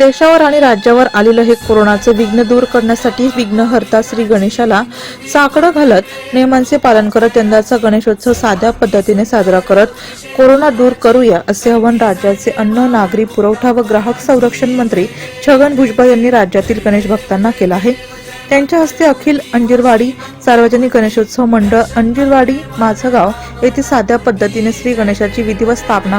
देशावर आणि राज्यावर आलेलं हे कोरोनाचे विघ्न दूर करण्यासाठी विघ्नहर्ता श्री गणेशाला साकडं घालत नियमांचे पालन करत यंदाचा गणेशोत्सव साध्या पद्धतीने साजरा करत कोरोना दूर करूया असे आवाहन राज्याचे अन्न नागरी पुरवठा व ग्राहक संरक्षण मंत्री छगन भुजबळ यांनी राज्यातील गणेश भक्तांना केलं आहे. त्यांच्या हस्ते अखिल अंजीरवाडी सार्वजनिक गणेशोत्सव मंडळ अंजीरवाडी माझं गाव येथे साध्या पद्धतीने श्री गणेशाची विधिवत स्थापना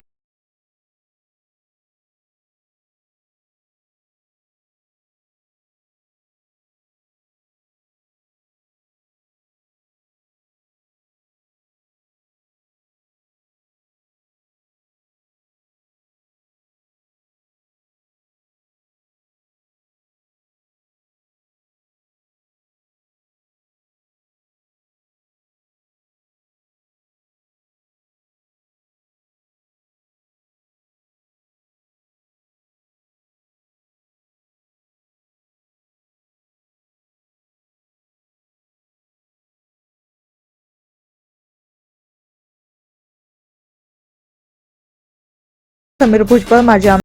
समीर भुजबळ माजी आमदार